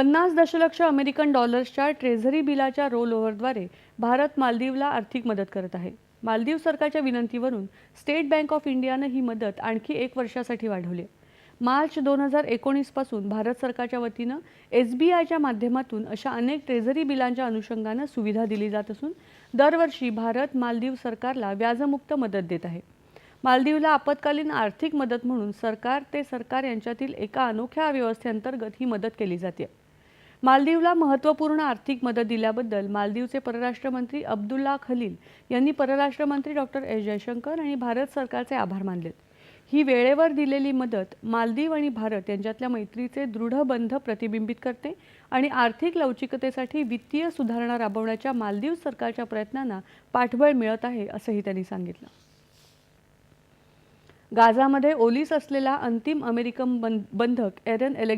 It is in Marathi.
पन्नास दशलक्ष अमेरिकन डॉलर्सच्या ट्रेझरी बिलाच्या रोल ओव्हरद्वारे भारत मालदीवला आर्थिक मदत करत आहे. मालदीव सरकारच्या विनंतीवरून स्टेट बँक ऑफ इंडियानं ही मदत आणखी एक वर्षासाठी वाढवली मार्च दोन हजार एकोणीसपासून भारत सरकारच्या वतीनं एस बी आयच्या माध्यमातून अशा अनेक ट्रेझरी बिलांच्या अनुषंगानं सुविधा दिली जात असून दरवर्षी भारत मालदीव सरकारला व्याजमुक्त मदत देत आहे. मालदीवला आपत्कालीन आर्थिक मदत म्हणून सरकार ते सरकार यांच्यातील एका अनोख्या व्यवस्थेअंतर्गत ही मदत केली जाते. मालदीवला महत्त्वपूर्ण आर्थिक मदत दिल्याबद्दल मालदीवचे परराष्ट्र मंत्री अब्दुल्ला खलील यांनी परराष्ट्र मंत्री डॉक्टर एस. जयशंकर आणि भारत सरकारचे आभार मानलेत. ही वेळेवर दिलेली मदत मालदीव आणि भारत यांच्यातल्या मैत्रीचे दृढ बंध प्रतिबिंबित करते आणि आर्थिक लवचिकतेसाठी वित्तीय सुधारणा राबवण्याच्या मालदीव सरकारच्या प्रयत्नांना पाठबळ मिळत आहे असंही त्यांनी सांगितलं. गाझामध्ये ओलीस असलेला अंतिम अमेरिकन बंधक एरन